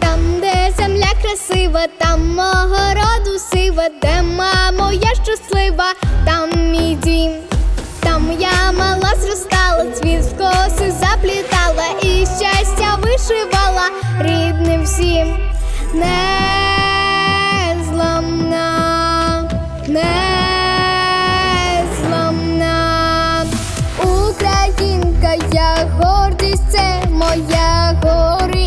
Там, де земля красива, там мого роду сива, де мамо, я щаслива, там мій дім, там я мала зростала, цвіт в коси заплітала і щастя вишивала рідним всім. Не Українка, я гордість, це моя гори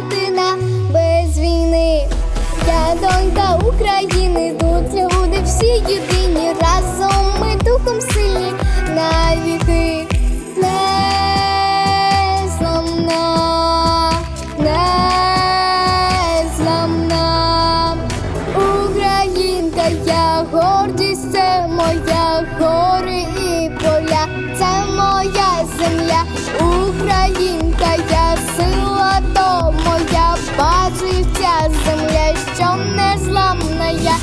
дитина без війни. Я донька України, тут люди всі єдині, земля, що незламна я,